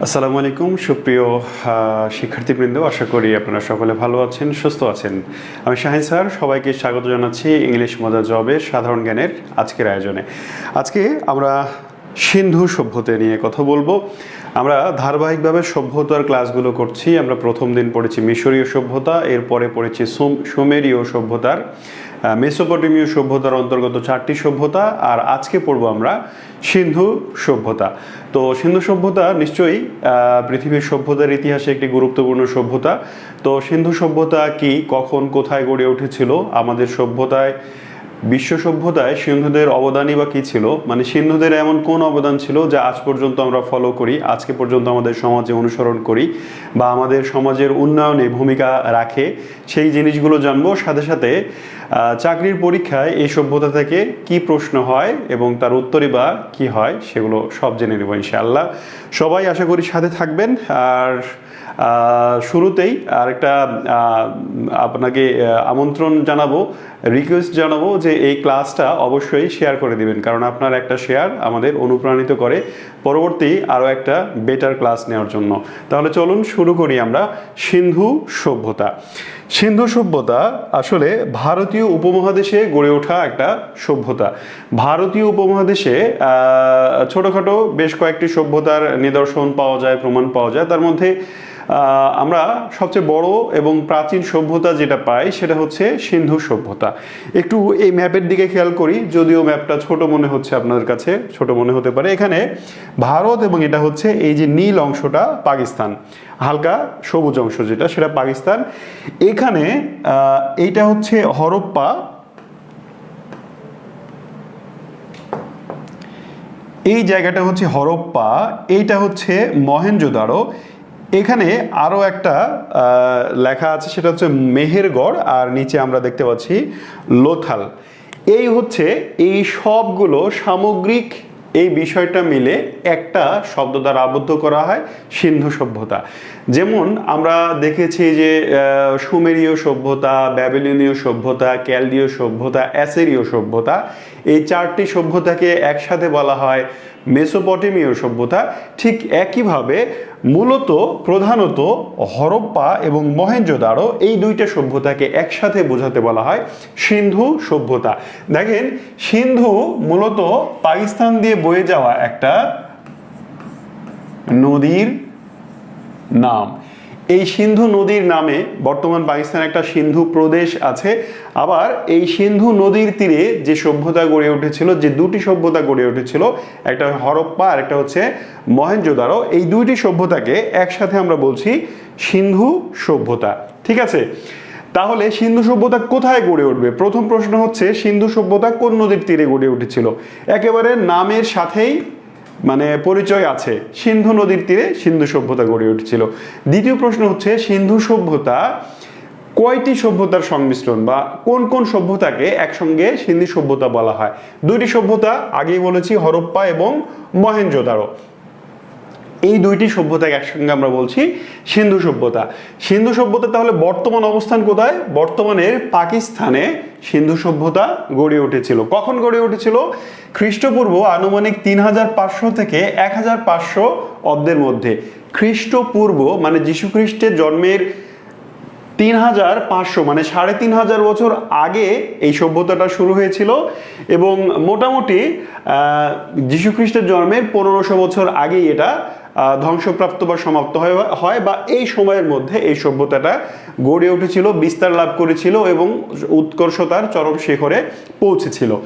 আসসালামু আলাইকুম, সুপ্রিয় শিক্ষার্থীবৃন্দ, আশা করি আপনারা সকলে ভালো আছেন, সুস্থ আছেন। আমি শাহিন স্যার, সবাইকে স্বাগত জানাচ্ছি ইংলিশ মজা জবের সাধারণ জ্ঞানের আজকের আয়োজনে। আজকে আমরা সিন্ধু সভ্যতা নিয়ে কথা বলব। আমরা ধারাবাহিকভাবে সভ্যতার ক্লাসগুলো করছি, আমরা প্রথম দিন পড়েছি মিশরীয় সভ্যতা, এরপরে পড়েছি সুম- সুমেরীয় সভ্যতার। মেসোপটেমীয় সভ্যতার অন্তর্গত চারটি সভ্যতা, আর আজকে পড়ব আমরা সিন্ধু সভ্যতা। তো সিন্ধু সভ্যতা নিশ্চয়ই পৃথিবীর সভ্যতার ইতিহাসে একটি গুরুত্বপূর্ণ সভ্যতা। তো সিন্ধু সভ্যতা কি, কখন, কোথায় গড়ে উঠেছিল? আমাদের সভ্যতায় বিশ্ব সভ্যতায় সিন্ধুদের অবদানই বা কী ছিল? মানে সিন্ধুদের এমন কোন অবদান ছিল যা আজ পর্যন্ত আমরা ফলো করি, আজকে পর্যন্ত আমাদের সমাজে অনুসরণ করি বা আমাদের সমাজের উন্নয়নে ভূমিকা রাখে? সেই জিনিসগুলো জানব। সাথে সাথে চাকরির পরীক্ষায় এই সভ্যতা থেকে কি প্রশ্ন হয় এবং তার উত্তরই বা কি হয় সেগুলো সব জেনে নেব ইনশাআল্লাহ। সবাই আশা করি সাথে থাকবেন। আর শুরুতেই আরেকটা আপনাকে আমন্ত্রণ জানাব রিকোয়েস্ট জানাব যে এই ক্লাসটা অবশ্যই শেয়ার করে দিবেন। কারণ আপনার একটা শেয়ার আমাদের অনুপ্রাণিত করে পরবর্তী আরও একটা বেটার ক্লাস নেওয়ার জন্য। তাহলে চলুন শুরু করি আমরা সিন্ধু সভ্যতা। সিন্ধু সভ্যতা আসলে ভারতীয় উপমহাদেশে গড়ে ওঠা একটা সভ্যতা। ভারতীয় উপমহাদেশে ছোটোখাটো বেশ কয়েকটি সভ্যতার নিদর্শন পাওয়া যায়, প্রমাণ পাওয়া যায়। তার মধ্যে আমরা সবচেয়ে বড় এবং প্রাচীন সভ্যতা যেটা পাই সেটা হচ্ছে সিন্ধু সভ্যতা। একটু এই ম্যাপের দিকে খেয়াল করি, যদিও ম্যাপটা ছোট মনে হচ্ছে আপনাদের কাছে, ছোট মনে হতে পারে। এখানে ভারত এবং এটা হচ্ছে এই যে নীল অংশটা পাকিস্তান, হালকা সবুজ অংশ যেটা, সেটা পাকিস্তান। এখানে এইটা হচ্ছে হরপ্পা। এই জায়গাটা হচ্ছে হরপ্পা, এইটা হচ্ছে মহেঞ্জোদারো এখানে আরও একটা লেখা আছে, সেটা হচ্ছে মেহেরগড়, আর নিচে আমরা দেখতে পাচ্ছি লোথাল। এই হচ্ছে এই সবগুলো সামগ্রিক এই বিষয়টা মিলে একটা শব্দ দ্বারা আবদ্ধ করা হয়, সিন্ধু সভ্যতা। যেমন আমরা দেখেছি যে সুমেরীয় সভ্যতা, ব্যাবিলনীয় সভ্যতা ক্যালদীয় সভ্যতা, অ্যাসেরীয় সভ্যতা, এই চারটি সভ্যতাকে একসাথে বলা হয়। মেসোপটেমীয় সভ্যতা ঠিক একইভাবে মূলত প্রধানত হরপ্পা এবং মহেঞ্জোদারো এই দুইটা সভ্যতাকে একসাথে বোঝাতে বলা হয় সিন্ধু সভ্যতা। দেখেন, সিন্ধু মূলত পাকিস্তান দিয়ে বয়ে যাওয়া একটা নদীর নাম। এই সিন্ধু নদীর নামে বর্তমান পাকিস্তান একটা সিন্ধু প্রদেশ আছে। আবার এই সিন্ধু নদীর তীরে যে সভ্যতা গড়ে উঠেছিল, যে দুটি সভ্যতা গড়ে উঠেছিল, একটা হরপ্পা আর একটা হচ্ছে মহেঞ্জোদারো এই দুইটি সভ্যতাকে একসাথে আমরা বলছি সিন্ধু সভ্যতা। ঠিক আছে? তাহলে সিন্ধু সভ্যতা কোথায় গড়ে উঠবে? প্রথম প্রশ্ন হচ্ছে, সিন্ধু সভ্যতা কোন নদীর তীরে গড়ে উঠেছিল? একেবারে নামের সাথেই মানে পরিচয় আছে। সিন্ধু নদীর তীরে সিন্ধু সভ্যতা গড়ে উঠেছিল। দ্বিতীয় প্রশ্ন হচ্ছে, সিন্ধু সভ্যতা কয়টি সভ্যতার সংমিশ্রণ বা কোন কোন সভ্যতাকে একসঙ্গে সিন্ধু সভ্যতা বলা হয়? দুইটি সভ্যতা আগেই বলেছি, হরপ্পা এবং মহেঞ্জোদারো এই দুইটি সভ্যতাকে একসঙ্গে আমরা বলছি সিন্ধু সভ্যতা। সিন্ধু সভ্যতা তাহলে বর্তমান অবস্থান কোথায়? বর্তমানের পাকিস্তানে সিন্ধু সভ্যতা গড়ে উঠেছিল। কখন গড়ে উঠেছিল? খ্রিস্টপূর্ব আনুমানিক তিন হাজার পাঁচশো থেকে এক হাজার পাঁচশো অব্দের মধ্যে। খ্রিস্টপূর্ব মানে যীশু খ্রিস্টের জন্মের তিন হাজার পাঁচশো মানে সাড়ে তিন হাজার বছর আগে এই সভ্যতাটা শুরু হয়েছিল এবং মোটামুটি যীশুখ্রিস্টের জন্মের পনেরোশো বছর আগেই এটা ধ্বংসপ্রাপ্ত বা সমাপ্ত হয় বা এই সময়ের মধ্যে এই সভ্যতাটা গড়ে উঠেছিল, বিস্তার লাভ করেছিল এবং উৎকর্ষতার চরম শিখরে পৌঁছেছিল।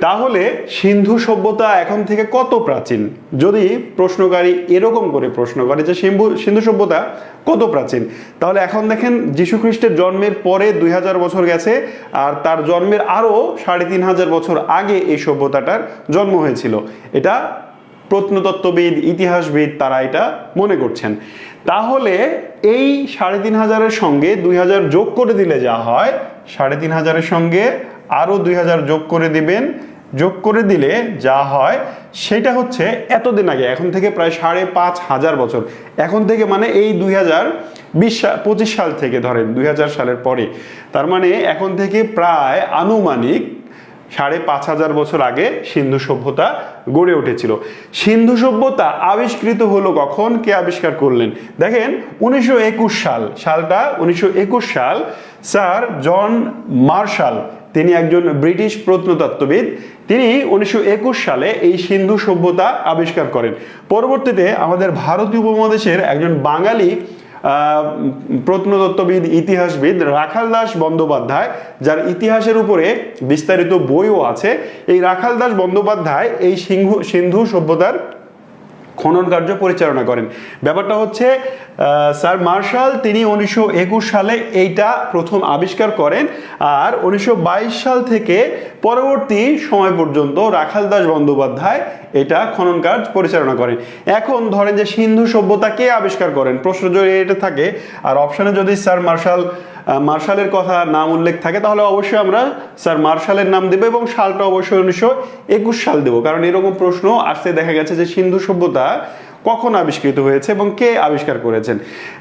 তাহলে সিন্ধু সভ্যতা এখন থেকে কত প্রাচীন? যদি প্রশ্নকারী এরকম করে প্রশ্ন করে যে সিন্ধু সিন্ধু সভ্যতা কত প্রাচীন? তাহলে এখন দেখেন যীশু খ্রিস্টের জন্মের পরে দুই হাজার বছর গেছে আর তার জন্মের আরও সাড়ে তিন হাজার বছর আগে এই সভ্যতাটার জন্ম হয়েছিল। এটা প্রত্নতত্ত্ববিদ, ইতিহাসবিদ তারা এটা মনে করছেন। তাহলে এই সাড়ে তিন হাজারের সঙ্গে দুই হাজার যোগ করে দিলে যা হয়, সাড়ে তিন হাজারের সঙ্গে আরও দুই হাজার যোগ করে দিবেন। যোগ করে দিলে যা হয়, সেটা হচ্ছে এতদিন আগে, এখন থেকে প্রায় সাড়ে পাঁচ হাজার বছর। এখন থেকে মানে এই দুই হাজার বিশ পঁচিশ সাল থেকে ধরেন, দুই হাজার সালের পরে। তার মানে এখন থেকে প্রায় আনুমানিক সাড়ে পাঁচ হাজার বছর আগে সিন্ধু সভ্যতা গড়ে উঠেছিল। সিন্ধু সভ্যতা আবিষ্কৃত হলো কখন? কে আবিষ্কার করলেন? দেখেন, উনিশশো একুশ সাল, সালটা উনিশশো একুশ সাল। স্যার জন মার্শাল, তিনি একজন ব্রিটিশ প্রত্নতত্ত্ববিদ, তিনি উনিশশো একুশ সালে এই সিন্ধু সভ্যতা আবিষ্কার করেন। পরবর্তীতে আমাদের ভারতীয় উপমহাদেশের একজন বাঙালি প্রত্নতত্ত্ববিদ, ইতিহাসবিদ রাখাল দাস বন্দ্যোপাধ্যায়, যার ইতিহাসের উপরে বিস্তারিত বইও আছে। এই রাখাল দাস বন্দ্যোপাধ্যায় এই সিংহু, সিন্ধু সভ্যতার খনন কার্য পরিচালনা করেন। ব্যাপারটা হচ্ছে স্যার মার্শাল তিনি উনিশশো একুশ সালে এইটা প্রথম আবিষ্কার করেন আর উনিশশো বাইশ সাল থেকে পরবর্তী সময় পর্যন্ত রাখাল দাস বন্দ্যোপাধ্যায় এটা খনন কাজ পরিচালনা করেন। এখন ধরেন যে সিন্ধু সভ্যতা কে আবিষ্কার করেন? প্রশ্ন যদি এটা থাকে, আর অপশানে যদি স্যার মার্শাল মার্শালের কথা নাম উল্লেখ থাকে, তাহলে অবশ্যই আমরা স্যার মার্শালের নাম দেবো এবং সালটা অবশ্যই উনিশশো একুশ সাল দেবো। কারণ এরকম প্রশ্ন আসতে দেখা গেছে যে সিন্ধু সভ্যতা কখন আবিষ্কৃত হয়েছে এবং কে আবিষ্কার করেছেন।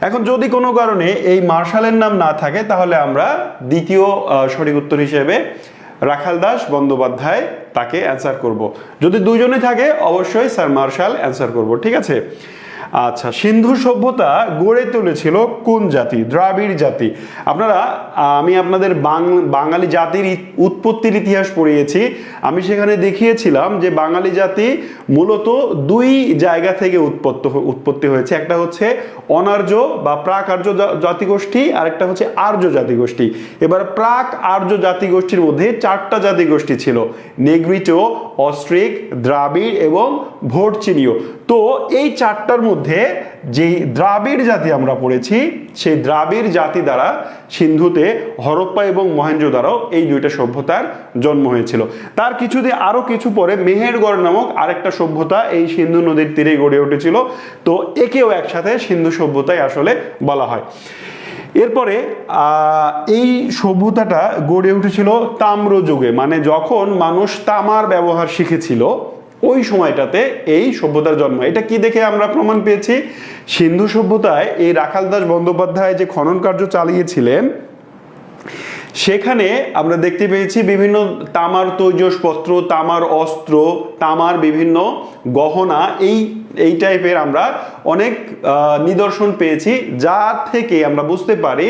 এখন যদি কোনো কারণে এই মার্শালের নাম না থাকে, তাহলে আমরা দ্বিতীয় সঠিক উত্তর হিসেবে রাখাল দাস বন্দ্যোপাধ্যায় তাকে অ্যান্সার করব। যদি দুজনে থাকে, অবশ্যই স্যার মার্শাল অ্যান্সার করব, ঠিক আছে? আচ্ছা সিন্ধু সভ্যতা গড়ে তুলেছিল কোন জাতি? দ্রাবিড় জাতি। আপনারা, আমি আপনাদের বাঙালি জাতির উৎপত্তির ইতিহাস পড়িয়েছি। আমি সেখানে দেখিয়েছিলাম যে বাঙালি জাতি মূলত দুই জায়গা থেকে উৎপত্ত উৎপত্তি হয়েছে। একটা হচ্ছে অনার্য বা প্রাক আর্য জাতিগোষ্ঠী আর একটা হচ্ছে আর্য জাতিগোষ্ঠী। এবার প্রাক আর্য জাতিগোষ্ঠীর মধ্যে চারটা জাতিগোষ্ঠী ছিল। নেগ্রিটো, অস্ট্রিক, দ্রাবিড় এবং ভোটচিনীয় তো এই চারটার মধ্যে যেই দ্রাবিড় জাতি আমরা পড়েছি, সেই দ্রাবিড় জাতি দ্বারা সিন্ধুতে হরপ্পা এবং মহেঞ্জোদারো এই দুইটা সভ্যতার জন্ম হয়েছিল। তার কিছুদিন আরও কিছু পরে মেহেরগড় নামক আরেকটা সভ্যতা এই সিন্ধু নদীর তীরে গড়ে উঠেছিল। তো একেও একসাথে সিন্ধু সভ্যতাই আসলে বলা হয়। এরপরে এই সভ্যতাটা গড়ে উঠেছিল তাম্র যুগে মানে যখন মানুষ তামার ব্যবহার শিখেছিল ওই সময়টাতে এই সভ্যতার জন্ম। এটা কি দেখে আমরা প্রমাণ পেয়েছি? সিন্ধু সভ্যতায় এই রাখালদাস বন্দ্যোপাধ্যায় যে খনন কার্য চালিয়েছিলেন সেখানে আমরা দেখতে পেয়েছি বিভিন্ন তামার তৈজসপত্র, তামার অস্ত্র, তামার বিভিন্ন গহনা, এই এই টাইপের আমরা অনেক নিদর্শন পেয়েছি, যা থেকে আমরা বুঝতে পারি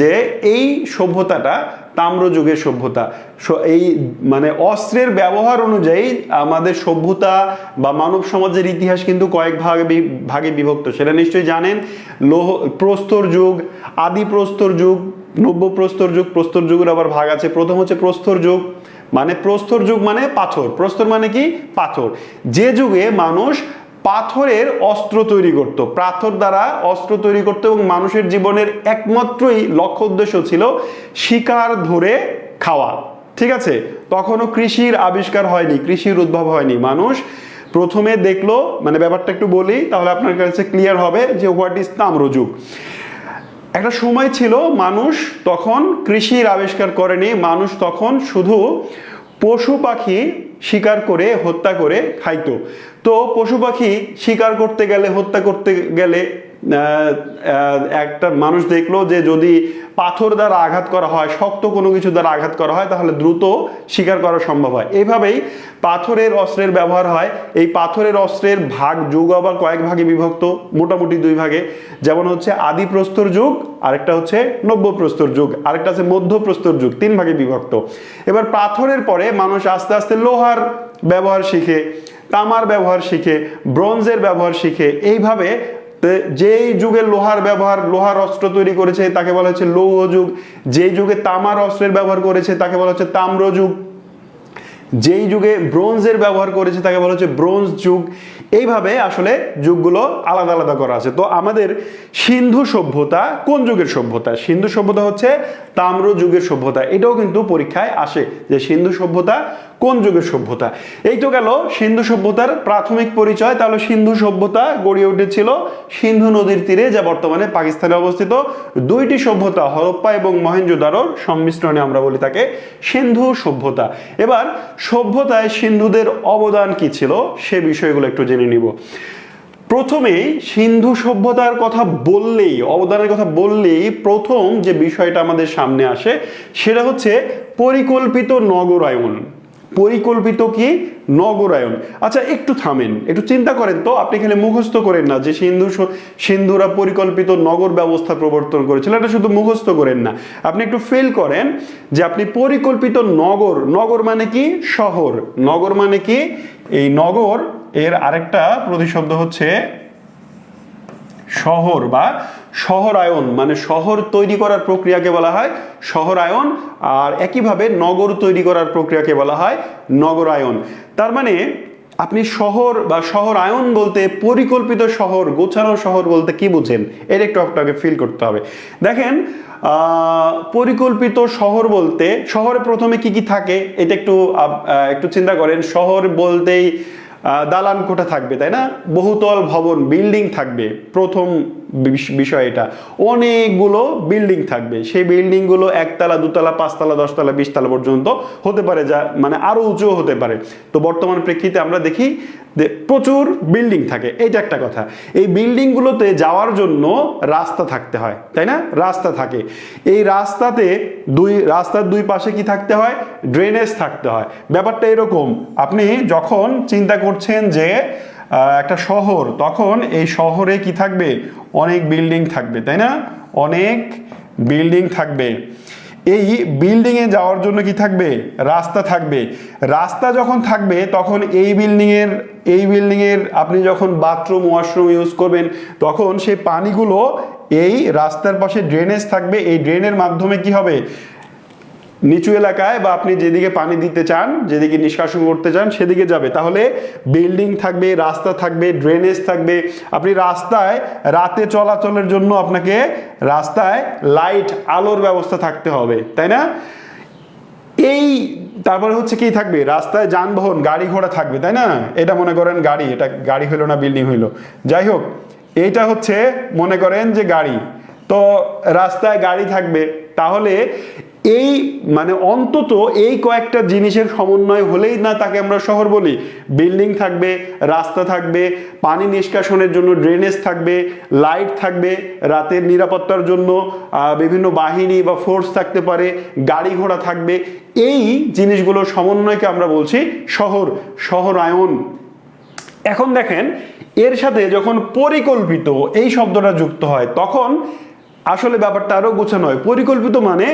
যে এই সভ্যতাটা তাম্রযুগের সভ্যতা। এই মানে অস্ত্রের ব্যবহার অনুযায়ী আমাদের সভ্যতা বা মানব সমাজের ইতিহাস কিন্তু কয়েক ভাগে ভাগে বিভক্ত। সেটা নিশ্চয়ই জানেন, লোহ, প্রস্তর যুগ আদি প্রস্তর যুগ নব্য প্রস্তর যুগ, প্রস্তর যুগের আবার ভাগ আছে। প্রথম হচ্ছে প্রস্তর যুগ মানে প্রস্তর যুগ মানে পাথর। প্রস্তর মানে কি? পাথর। যে যুগে মানুষ পাথরের অস্ত্র তৈরি করত, পাথর দ্বারা অস্ত্র তৈরি করত এবং মানুষের জীবনের একমাত্রই লক্ষ্য উদ্দেশ্য ছিল শিকার ধরে খাওয়া। ঠিক আছে? তখনও কৃষির আবিষ্কার হয়নি, কৃষির উদ্ভব হয়নি। মানুষ প্রথমে দেখল মানে ব্যাপারটা একটু বলি, তাহলে আপনার কাছে ক্লিয়ার হবে যে হোয়াট ইজ তাম্রযুগ একটা সময় ছিল মানুষ তখন কৃষির আবিষ্কার করেনি, মানুষ তখন শুধু পশু পাখি শিকার করে হত্যা করে খাইতো। তো পশু পাখি শিকার করতে গেলে, হত্যা করতে গেলে একটা মানুষ দেখল যে যদি পাথর দ্বারা আঘাত করা হয়, শক্ত কোনো কিছু দ্বারা আঘাত করা হয়, তাহলে দ্রুত শিকার করা সম্ভব হয়। এইভাবেই পাথরের অস্ত্রের ব্যবহার হয়। এই পাথরের অস্ত্রের ভাগ যুগ আবার কয়েক ভাগে বিভক্ত, মোটামুটি দুই ভাগে। যেমন হচ্ছে আদি প্রস্তর যুগ, আরেকটা হচ্ছে নব্য প্রস্তর যুগ, আরেকটা আছে মধ্য প্রস্তর যুগ, তিন ভাগে বিভক্ত। এবার পাথরের পরে মানুষ আস্তে আস্তে লোহার ব্যবহার শিখে, তামার ব্যবহার শিখে, ব্রোঞ্জের ব্যবহার শিখে। এইভাবে তো যেই যুগে লোহার ব্যবহার, লোহার অস্ত্র তৈরি করেছে, তাকে বলা হচ্ছে লৌহ যুগ। যেই যুগে তামার অস্ত্রের ব্যবহার করেছে, তাকে বলা হচ্ছে তাম্র যুগ। যেই যুগে ব্রোঞ্জের ব্যবহার করেছে, তাকে বলা হচ্ছে ব্রোঞ্জ যুগ। এইভাবে আসলে যুগগুলো আলাদা আলাদা করা আছে। তো আমাদের সিন্ধু সভ্যতা কোন যুগের সভ্যতা? সিন্ধু সভ্যতা হচ্ছে তাম্র যুগের সভ্যতা। এটাও কিন্তু পরীক্ষায় আসে যে সিন্ধু সভ্যতা কোন যুগের সভ্যতা? এই তো গেল সিন্ধু সভ্যতার প্রাথমিক পরিচয়। তাহলে সিন্ধু সভ্যতা গড়ে উঠেছিল সিন্ধু নদীর তীরে, যা বর্তমানে পাকিস্তানে অবস্থিত। দুইটি সভ্যতা, হরপ্পা এবং মহেঞ্জোদারোর সংমিশ্রণে আমরা বলি তাকে সিন্ধু সভ্যতা। এবার সভ্যতায় সিন্ধুদের অবদান কি ছিল সে বিষয়গুলো একটু জেনে নিব। প্রথমেই সিন্ধু সভ্যতার কথা বললেই, অবদানের কথা বললেই প্রথম যে বিষয়টা আমাদের সামনে আসে, সেটা হচ্ছে পরিকল্পিত নগরায়ন। পরিকল্পিত কি? নগরায়ন আচ্ছা একটু থামেন, একটু চিন্তা করেন তো। আপনি এখানে মুখস্থ করেন না যে সিন্ধু সিন্ধুরা পরিকল্পিত নগর ব্যবস্থা প্রবর্তন করেছিল। এটা শুধু মুখস্থ করেন না। আপনি একটু ফেল করেন যে আপনি পরিকল্পিত নগর নগর মানে কি? শহর। নগর মানে কি? এই নগর, এর আরেকটা প্রতিশব্দ হচ্ছে শহর বা শহরায়ন মানে শহর তৈরি করার প্রক্রিয়াকে বলা হয় শহরায়ন, আর একইভাবে নগর তৈরি করার প্রক্রিয়াকে বলা হয় নগরায়ন। তার মানে আপনি শহর বা শহরায়ন বলতে পরিকল্পিত শহর, গোছানো শহর বলতে কি বুঝেন? এর একটু আপনাকে ফিল করতে হবে। দেখেন পরিকল্পিত শহর বলতে শহরে প্রথমে কি কি থাকে, এটা একটু একটু চিন্তা করেন। শহর বলতেই দালান কোঠা থাকবে, তাই না? বহুতল ভবন, বিল্ডিং থাকবে, প্রথম বিষয় এটা। অনেকগুলো বিল্ডিং থাকবে। সেই বিল্ডিংগুলো একতলা, দুতলা, পাঁচতলা, দশতলা, বিশতলা পর্যন্ত হতে পারে যা মানে আরও উঁচু হতে পারে। তো বর্তমান প্রেক্ষিতে আমরা দেখি প্রচুর বিল্ডিং থাকে। এইটা একটা কথা। এই বিল্ডিংগুলোতে যাওয়ার জন্য রাস্তা থাকতে হয়, তাই না? রাস্তা থাকে। এই রাস্তাতে দুই, রাস্তার দুই পাশে কি থাকতে হয়? ড্রেনেজ থাকতে হয়। ব্যাপারটা এরকম। আপনি যখন চিন্তা করছেন যে একটা শহর, তখন এই শহরে কি থাকবে? অনেক বিল্ডিং থাকবে, তাই না? অনেক বিল্ডিং থাকবে। এই বিল্ডিং এ যাওয়ার জন্য কি থাকবে? রাস্তা থাকবে। রাস্তা যখন থাকবে, তখন এই বিল্ডিং এর, এই বিল্ডিং এর আপনি যখন বাথরুম ওয়াশরুম ইউজ করবেন, তখন সেই পানিগুলো এই রাস্তার পাশে ড্রেনেজ থাকবে। এই ড্রেনের মাধ্যমে কি হবে? নিচু এলাকায় বা আপনি যেদিকে পানি দিতে চান, যেদিকে নিষ্কাশন করতে চান, সেদিকে যাবে। তাহলে বিল্ডিং থাকবে, রাস্তা থাকবে ড্রেনেজ থাকবে। আপনি রাস্তায় রাতে চলাচলের জন্য আপনাকে রাস্তায় লাইট আলোর ব্যবস্থা থাকতে হবে, তাই না? এই, তারপরে হচ্ছে কি থাকবে? রাস্তায় যানবাহন, গাড়ি ঘোড়া থাকবে, তাই না? এটা মনে করেন গাড়ি, এটা গাড়ি হইল না বিল্ডিং হইল। যাই হোক, এইটা হচ্ছে মনে করেন যে গাড়ি। তো রাস্তায় গাড়ি থাকবে, তাহলে এই মানে অন্তত এই কয়েকটা জিনিসের সমন্বয় হলেই না তাকে আমরা শহর বলি। বিল্ডিং থাকবে, রাস্তা থাকবে, পানি নিষ্কাশনের জন্য ড্রেনেজ থাকবে, লাইট থাকবে রাতের নিরাপত্তার জন্য বিভিন্ন বাহিনী বা ফোর্স থাকতে পারে, গাড়ি ঘোড়া থাকবে। এই জিনিসগুলোর সমন্বয়কে আমরা বলছি শহর, শহরায়ন। এখন দেখেন, এর সাথে যখন পরিকল্পিত এই শব্দটা যুক্ত হয়, তখন আসলে ব্যাপারটা আরও গোছানো হয়। পরিকল্পিত মানে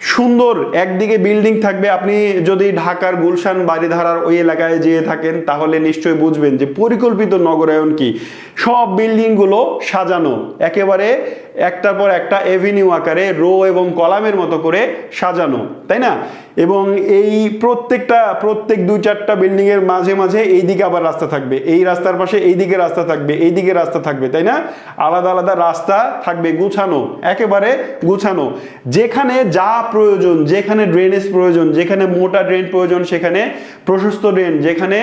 সুন্দর একদিকে বিল্ডিং থাকবে। আপনি যদি ঢাকার গুলশান বাড়িধারার ওই এলাকায় যেয়ে থাকেন, তাহলে নিশ্চয়ই বুঝবেন যে পরিকল্পিত নগরায়ন কি। সব বিল্ডিংগুলো সাজানো। একেবারে একটার পর একটা এভিনিউ আকারে রো এবং কলামের মতো করে সাজানো, তাই না? এবং এই প্রত্যেকটা, প্রত্যেক দুই চারটা বিল্ডিংয়ের মাঝে মাঝে এই দিকে আবার রাস্তা থাকবে। এই রাস্তার পাশে এই দিকে রাস্তা থাকবে এই দিকে রাস্তা থাকবে, তাই না? আলাদা আলাদা রাস্তা থাকবে গুছানো, একেবারে গুছানো। যেখানে যা প্রয়োজন, যেখানে ড্রেনেজ প্রয়োজন, যেখানে মোটা ড্রেন প্রয়োজন, সেখানে প্রশস্ত ড্রেন যেখানে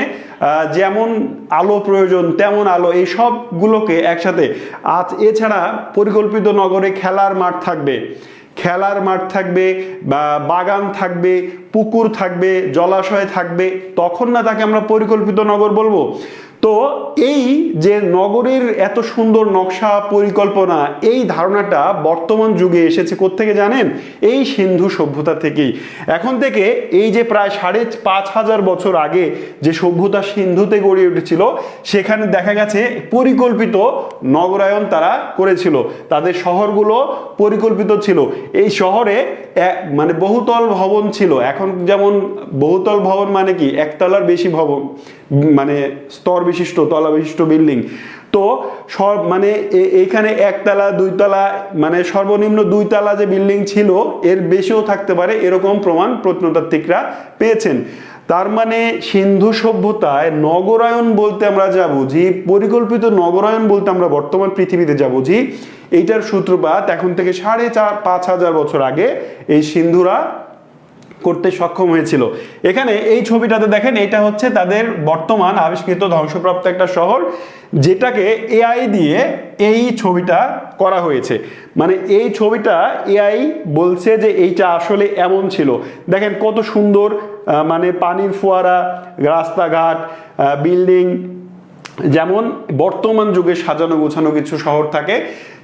যেমন আলো প্রয়োজন, তেমন আলো, এই সবগুলোকে একসাথে। আজ এছাড়া পরিকল্পিত নগরে খেলার মাঠ থাকবে। খেলার মাঠ থাকবে, বা বাগান থাকবে, পুকুর থাকবে, জলাশয় থাকবে, তখন না তাকে আমরা পরিকল্পিত নগর বলব। তো এই যে নগরের এত সুন্দর নকশা পরিকল্পনা, এই ধারণাটা বর্তমান যুগে এসেছে কোত্থেকে জানেন? এই সিন্ধু সভ্যতা থেকেই। এখন থেকে এই যে প্রায় সাড়ে পাঁচ হাজার বছর আগে যে সভ্যতা সিন্ধুতে গড়ে উঠেছিল, সেখানে দেখা গেছে পরিকল্পিত নগরায়ন তারা করেছিল। তাদের শহরগুলো পরিকল্পিত ছিল। এই শহরে মানে বহুতল ভবন ছিল। এখন যেমন বহুতল ভবন মানে কি? একতলার বেশি ভবন মানে স্তর বিশিষ্ট, তলা বিশিষ্ট বিল্ডিং। তো সব মানে এইখানে একতলা, দুইতলা মানে সর্বনিম্ন দুইতলা যে বিল্ডিং ছিল, এর বেশিও থাকতে পারে, এরকম প্রমাণ প্রত্নতাত্ত্বিকরা পেয়েছেন। তার মানে সিন্ধু সভ্যতায় নগরায়ন বলতে আমরা যা বুঝি, পরিকল্পিত নগরায়ন বলতে আমরা বর্তমান পৃথিবীতে যা বুঝি, এইটার সূত্রপাত এখন থেকে সাড়ে চার, পাঁচ হাজার বছর আগে এই সিন্ধুরা করতে সক্ষম হয়েছিল। এখানে এই ছবিটাতে দেখেন, এটা হচ্ছে তাদের বর্তমান আবিষ্কৃত ধ্বংসপ্রাপ্ত একটা শহর, যেটাকে এআই দিয়ে এই ছবিটা করা হয়েছে। মানে এই ছবিটা এআই বলছে যে এইটা আসলে এমন ছিল। দেখেন কত সুন্দর মানে পানির ফোয়ারা, রাস্তাঘাট বিল্ডিং, যেমন বর্তমান যুগে সাজানো গোছানো কিছু শহর থাকে।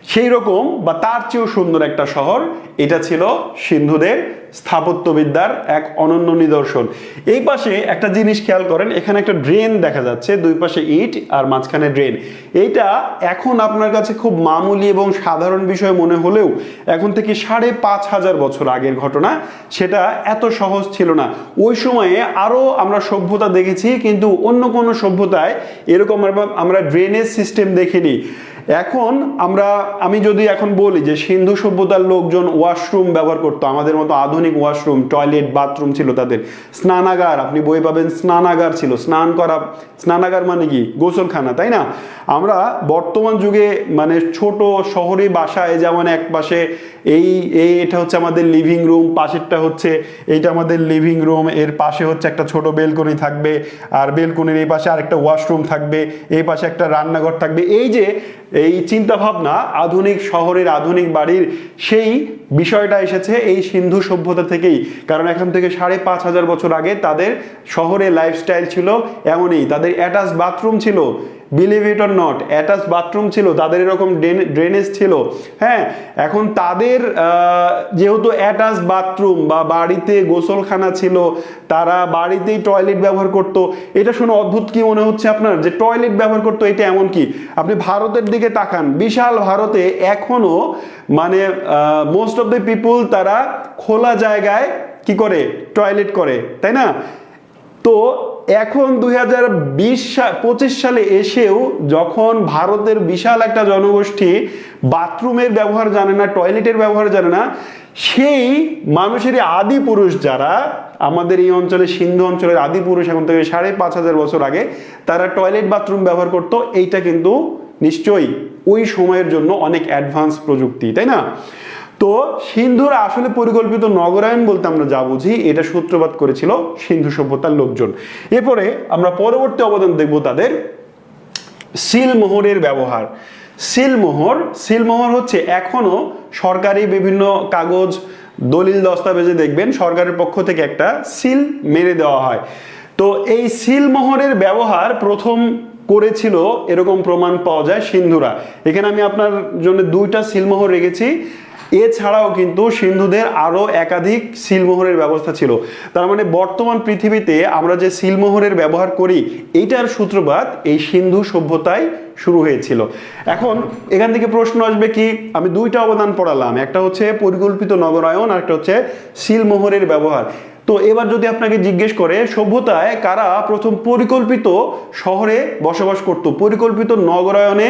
সেই রকম বা তার চেয়েও সুন্দর একটা শহর, এটা ছিল সিন্ধুদের স্থাপত্যবিদ্যার এক অনন্য নিদর্শন। এই পাশে একটা জিনিস খেয়াল করেন, এখানে একটা ড্রেন দেখা যাচ্ছে, দুই পাশে ইট আর মাঝখানে ড্রেন। এইটা এখন আপনার কাছে খুব মামুলি এবং সাধারণ বিষয় মনে হলেও এখন থেকে সাড়ে পাঁচ হাজার বছর আগের ঘটনা, সেটা এত সহজ ছিল না। ওই সময়ে আরও আমরা সভ্যতা দেখেছি, কিন্তু অন্য কোনো সভ্যতায় এরকম আমরা- ড্রেনেজ সিস্টেম দেখিনি। এখন আমরা, আমি যদি এখন বলি যে সিন্ধু সভ্যতার লোকজন ওয়াশরুম ব্যবহার করতো, আমাদের মতো আধুনিক ওয়াশরুম, টয়লেট, বাথরুম ছিল তাদের। স্নানাগার, আপনি বই পাবেন, স্নানাগার ছিল। স্নান করা, স্নানাগার মানে কি? গোসলখানা, তাই না? আমরা বর্তমান যুগে মানে ছোট শহরে বাসায় যেমন এক পাশে এই এই এটা হচ্ছে আমাদের লিভিং রুম পাশেরটা হচ্ছে এইটা আমাদের লিভিং রুম এর পাশে হচ্ছে একটা ছোট বেলকনি থাকবে, আর বেলকনির এই পাশে আরেকটা ওয়াশরুম থাকবে, এই পাশে একটা রান্নাঘর থাকবে। এই যে এই চিন্তা ভাবনা আধুনিক শহরের আধুনিক বাড়ির সেই বিষয়টা এসেছে এই সিন্ধু সভ্যতা থেকেই। কারণ এখন থেকে সাড়ে পাঁচ হাজার বছর আগে তাদের শহরে লাইফস্টাইল ছিল এমনই, তাদের অ্যাটাচ বাথরুম ছিল। Believe it or not attach bathroom ছিল, তাদের এরকম ড্রেনেজ ছিল। হ্যাঁ এখন তাদের যেহেতু অ্যাটাচ বাথরুম বা বাড়িতে গোসলখানা ছিল, তারা বাড়িতেই টয়লেট ব্যবহার করত। এটা শুনে অদ্ভুত কি মনে হচ্ছে আপনার? যে টয়লেট ব্যবহার করতো, এটা এমন কি? আপনি ভারতের দিকে তাকান, বিশাল ভারতে এখনও মানে মোস্ট অফ দ্য পিপুল তারা খোলা জায়গায় কি করে? টয়লেট করে, তাই না? তো এখন দুই হাজার পঁচিশ সালে এসেও যখন ভারতের বিশাল একটা জনগোষ্ঠী বাথরুমের ব্যবহার জানে না, টয়লেটের ব্যবহার জানে না, সেই মানুষেরই আদি পুরুষ যারা আমাদের এই অঞ্চলে, সিন্ধু অঞ্চলের আদি পুরুষ এখন থেকে সাড়ে পাঁচ হাজার বছর আগে, তারা টয়লেট বাথরুম ব্যবহার করতো। এইটা কিন্তু নিশ্চয়ই ওই সময়ের জন্য অনেক অ্যাডভান্স প্রযুক্তি, তাই না? তো সিন্ধুর আসলে পরিকল্পিত নগরায়ন বলতে আমরা যা বুঝি, এটা সূত্রপাত করেছিল সিন্ধু সভ্যতার লোকজন। এরপরে আমরা পরবর্তী অবদান দেখব তাদের সিলমোহরের ব্যবহার। সিলমোহর সিলমোহর হচ্ছে এখনও সরকারি বিভিন্ন কাগজ, দলিল, দস্তাবেজে দেখবেন সরকারের পক্ষ থেকে একটা সিল মেরে দেওয়া হয়। তো এই সিলমোহরের ব্যবহার প্রথম করেছিল, এরকম প্রমাণ পাওয়া যায় সিন্ধুরা। এখানে আমি আপনার জন্য দুইটা সিলমোহর রেখেছি। এছাড়াও কিন্তু সিন্ধুদের আরও একাধিক সিলমোহরের ব্যবস্থা ছিল। তার মানে বর্তমান পৃথিবীতে আমরা যে সিলমোহরের ব্যবহার করি, এইটার সূত্রপাত এই সিন্ধু সভ্যতায় শুরু হয়েছিল। এখন এখান থেকে প্রশ্ন আসবে কি, আমি দুইটা অবদান পড়ালাম। একটা হচ্ছে পরিকল্পিত নগরায়ন, আর একটা হচ্ছে সিলমোহরের ব্যবহার। তো এবার যদি আপনাকে জিজ্ঞেস করে, সভ্যতায় কারা প্রথম পরিকল্পিত শহরে বসবাস করত? পরিকল্পিত নগরায়নে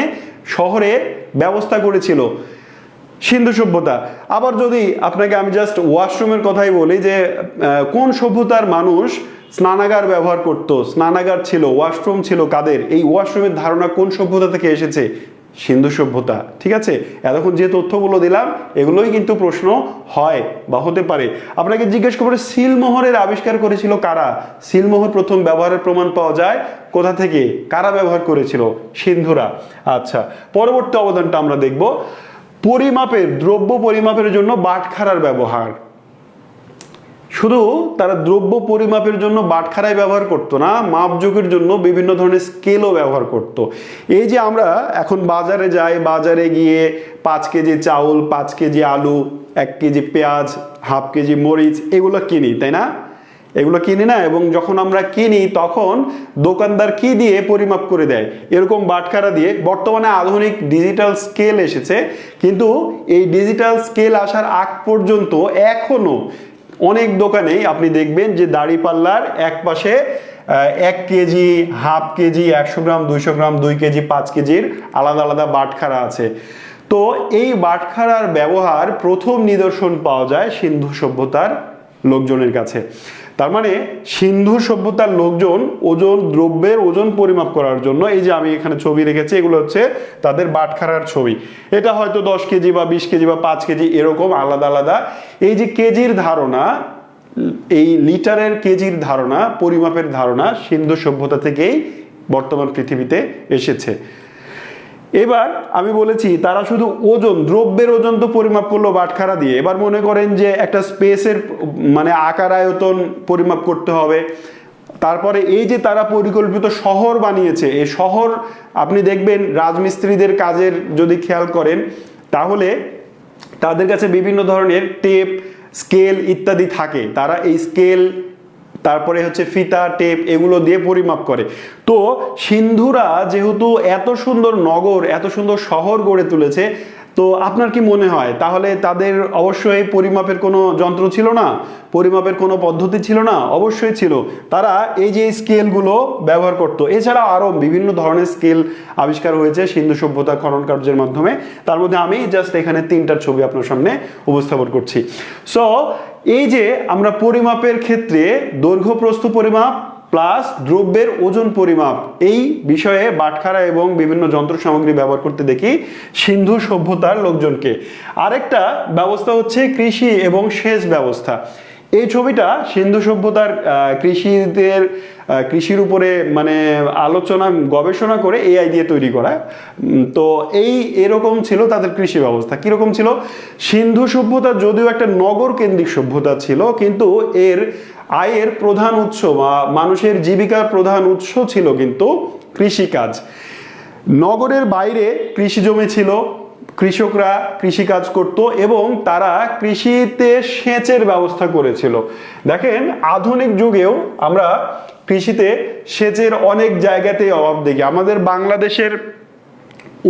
শহরে ব্যবস্থা করেছিল। সিন্ধু সভ্যতা। আবার যদি আপনাকে আমি জাস্ট ওয়াশরুমের কথাই বলি যে কোন সভ্যতার মানুষ স্নানাগার ব্যবহার করত? স্নানাগার ছিল ওয়াশরুম ছিল কাদের? এই ওয়াশরুমের ধারণা কোন সভ্যতা থেকে এসেছে? সিন্ধু সভ্যতা, ঠিক আছে? এতক্ষণ যে তথ্যগুলো দিলাম, এগুলোই কিন্তু প্রশ্ন হয় বা হতে পারে। আপনাকে জিজ্ঞেস করব সিলমোহরের আবিষ্কার করেছিল কারা? সিলমোহর প্রথম ব্যবহারের প্রমাণ পাওয়া যায় কোথা থেকে? কারা ব্যবহার করেছিল? সিন্ধুরা। আচ্ছা পরবর্তী অবদানটা আমরা দেখব। পরিমাপের, দ্রব্য পরিমাপের জন্য বাটখারার ব্যবহার শুধু তারা দ্রব্য পরিমাপের জন্য বাটখারাই ব্যবহার করতো না মাপযোগের জন্য বিভিন্ন ধরনের স্কেলও ব্যবহার করত। এই যে আমরা এখন বাজারে যাই, বাজারে গিয়ে পাঁচ কেজি চাউল, পাঁচ কেজি আলু, এক কেজি পেঁয়াজ, হাফ কেজি মরিচ, এগুলো কিনি, তাই না এগুলো কিনি না এবং যখন আমরা কিনি, তখন দোকানদার কি দিয়ে পরিমাপ করে দেয়? এরকম বাটখারা দিয়ে বর্তমানে আধুনিক ডিজিটাল স্কেল এসেছে, কিন্তু এই ডিজিটাল স্কেল আসার আগ পর্যন্ত এখনও অনেক দোকানেই আপনি দেখবেন যে দাড়িপাল্লার এক পাশে এক কেজি, হাফ কেজি, একশো গ্রাম, দুইশো গ্রাম, দুই কেজি, পাঁচ কেজির আলাদা আলাদা বাটখারা আছে। তো এই বাটখারার ব্যবহার প্রথম নিদর্শন পাওয়া যায় সিন্ধু সভ্যতার লোকজনের কাছে। তার মানে সিন্ধু সভ্যতার লোকজন ওজন, দ্রব্যের ওজন পরিমাপ করার জন্য, এই যে আমি এখানে ছবি রেখেছি, এগুলো হচ্ছে তাদের বাটখারার ছবি। এটা হয়তো দশ কেজি বা বিশ কেজি বা পাঁচ কেজি এরকম আলাদা আলাদা। এই যে কেজির ধারণা, এই লিটারের কেজির ধারণা, পরিমাপের ধারণা সিন্ধু সভ্যতা থেকেই বর্তমান পৃথিবীতে এসেছে। এবার আমি বলেছি, তারা শুধু ওজন, দ্রব্যের ওজন তো পরিমাপ করল বাটখারা দিয়ে। এবার মনে করেন যে একটা স্পেসের মানে আকার আয়তন পরিমাপ করতে হবে। তারপরে এই যে তারা পরিকল্পিত শহর বানিয়েছে, এই শহর আপনি দেখবেন রাজমিস্ত্রিদের কাজের যদি খেয়াল করেন, তাহলে তাদের কাছে বিভিন্ন ধরনের টেপ, স্কেল ইত্যাদি থাকে। তারা এই স্কেল তারপরে হচ্ছে ফিতা, টেপ এগুলো দিয়ে পরিমাপ করে। তো সিন্ধুরা যেহেতু এত সুন্দর নগর, এত সুন্দর শহর গড়ে তুলেছে তো আপনার কি মনে হয়? তাহলে তাদের অবশ্যই পরিমাপের কোনো যন্ত্র ছিল না? পরিমাপের কোনো পদ্ধতি ছিল না? অবশ্যই ছিল। তারা এই যে স্কেলগুলো ব্যবহার করতো এছাড়া আরও বিভিন্ন ধরনের স্কেল আবিষ্কার হয়েছে সিন্ধু সভ্যতা খনন কার্যের মাধ্যমে। তার মধ্যে আমি জাস্ট এখানে তিনটার ছবি আপনার সামনে উপস্থাপন করছি। সো এই যে আমরা পরিমাপের ক্ষেত্রে দৈর্ঘ্য প্রস্থ পরিমাপ প্লাস দ্রব্যের ওজন পরিমাপ। এই বিষয়ে বাটখারা এবং বিভিন্ন যন্ত্র সামগ্রী ব্যবহার করতে দেখি সিন্ধু সভ্যতার লোকজনকে। আরেকটা ব্যবস্থা হচ্ছে কৃষি এবং সেচ ব্যবস্থা। এই ছবিটা সিন্ধু সভ্যতার কৃষিদের কৃষির উপরে মানে আলোচনা, গবেষণা করে এআই দিয়ে তৈরি করা। তো এই এরকম ছিল তাদের কৃষি ব্যবস্থা। কীরকম ছিল? সিন্ধু সভ্যতা যদিও একটা নগর কেন্দ্রিক সভ্যতা ছিল, কিন্তু এর আয়ের প্রধান উৎস বা মানুষের জীবিকার প্রধান উৎস ছিল কিন্তু কৃষিকাজ। নগরের বাইরে কৃষি জমি ছিল কৃষকরা কৃষিকাজ করত এবং তারা কৃষিতে সেচের ব্যবস্থা করেছিল। দেখেন, আধুনিক যুগেও আমরা কৃষিতে সেচের অনেক জায়গাতেই অভাব দেখি। আমাদের বাংলাদেশের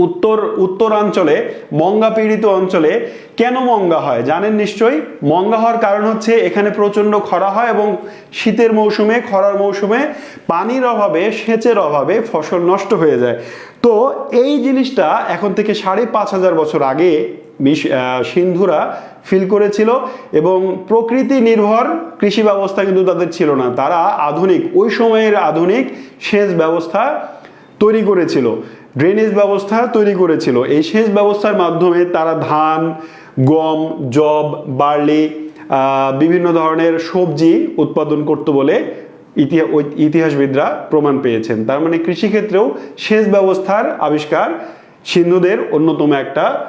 উত্তর, উত্তরাঞ্চলে মঙ্গা পীড়িত অঞ্চলে কেন মঙ্গা হয়? জানেন নিশ্চয়ই? মঙ্গা হওয়ার কারণ হচ্ছে এখানে প্রচণ্ড খরা হয় এবং শীতের মৌসুমে, খরার মৌসুমে পানির অভাবে, সেচের অভাবে ফসল নষ্ট হয়ে যায়। তো এই জিনিসটা এখন থেকে সাড়ে পাঁচ হাজার বছর আগে সিন্ধুরা ফিল করেছিল এবং প্রকৃতি নির্ভর কৃষি ব্যবস্থা কিন্তু তাদের ছিল না। তারা আধুনিক, ওই সময়ের আধুনিক সেচ ব্যবস্থা তৈরি করেছিল। ড্রেনেজ ব্যবস্থা তৈরি করেছিল। এই সেচ ব্যবস্থার মাধ্যমে তারা ধান, গম জব বার্লি বিভিন্ন ধরনের সবজি উৎপাদন করতো বলে ইতিহা- ইতিহাসবিদরা প্রমাণ পেয়েছেন। তার মানে কৃষিক্ষেত্রেও সেচ ব্যবস্থার আবিষ্কার সিন্ধুদের অন্যতম একটা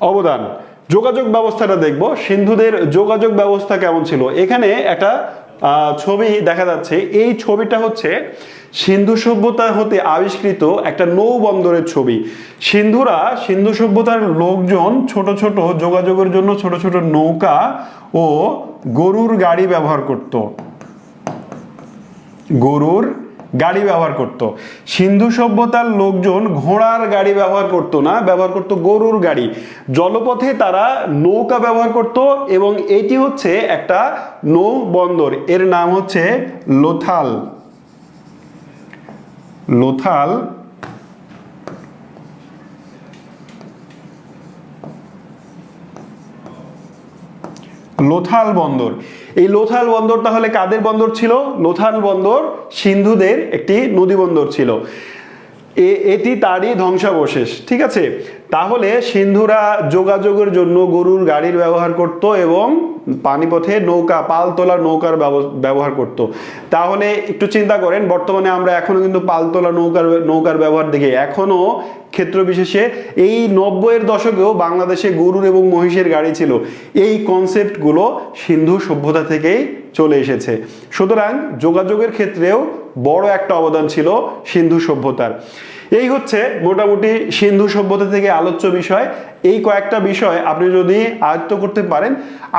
অবদান। যোগাযোগ ব্যবস্থাটা দেখব। সিন্ধুদের যোগাযোগ ব্যবস্থা কেমন ছিল? এখানে একটা ছবি দেখা যাচ্ছে। এই ছবিটা হচ্ছে সিন্ধু সভ্যতা হতে আবিষ্কৃত একটা নৌবন্দরের ছবি। সিন্ধুরা সিন্ধু সভ্যতার লোকজন ছোট ছোট যোগাযোগের জন্য ছোট ছোট নৌকা ও গরুর গাড়ি ব্যবহার করত। গরুর গাড়ি ব্যবহার করত। সিন্ধু সভ্যতার লোকজন ঘোড়ার গাড়ি ব্যবহার করত না, ব্যবহার করত গরুর গাড়ি। জলপথে তারা নৌকা ব্যবহার করত এবং এটি হচ্ছে একটা নৌ বন্দর। এর নাম হচ্ছে লোথাল। লোথাল লোথাল বন্দর। এই লোথাল বন্দর তাহলে কাদের বন্দর ছিল? লোথাল বন্দর সিন্ধুদের একটি নদী বন্দর ছিল। এটি তারই ধ্বংসাবশেষ, ঠিক আছে? তাহলে সিন্ধুরা যোগাযোগের জন্য গরুর গাড়ির ব্যবহার করত এবং পানিপথে নৌকা পাল তোলার নৌকার ব্যবহার করত। তাহলে একটু চিন্তা করেন, বর্তমানে আমরা এখনও কিন্তু পাল তোলা নৌকার নৌকার ব্যবহার দেখি। এখনও ক্ষেত্র বিশেষে এই নব্বইয়ের দশকেও বাংলাদেশে গরুর এবং মহিষের গাড়ি ছিল। এই কনসেপ্টগুলো সিন্ধু সভ্যতা থেকেই চলে এসেছে। সুতরাং যোগাযোগের ক্ষেত্রেও বড় একটা অবদান ছিল সিন্ধু সভ্যতার। এই হচ্ছে মোটামুটি সিন্ধু সভ্যতা থেকে আলোচ্য বিষয়। এই কয়েকটা বিষয় আপনি যদি আয়ত্ত করতে পারেন,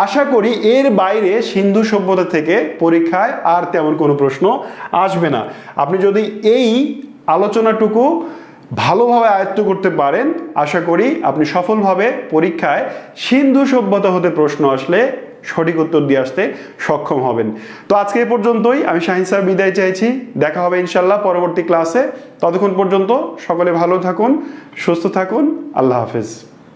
আশা করি এর বাইরে সিন্ধু সভ্যতা থেকে পরীক্ষায় আর তেমন কোনো প্রশ্ন আসবে না। আপনি যদি এই আলোচনাটুকু ভালোভাবে আয়ত্ত করতে পারেন, আশা করি আপনি সফলভাবে পরীক্ষায় সিন্ধু সভ্যতা হতে প্রশ্ন আসলে সঠিক উত্তর দিয়ে আসতে সক্ষম হবেন। তো আজকে এ পর্যন্তই। আমি শাহিন স্যার বিদায় চাইছি। দেখা হবে ইনশাল্লাহ পরবর্তী ক্লাসে। ততক্ষণ পর্যন্ত সকলে ভালো থাকুন, সুস্থ থাকুন। আল্লাহ হাফেজ।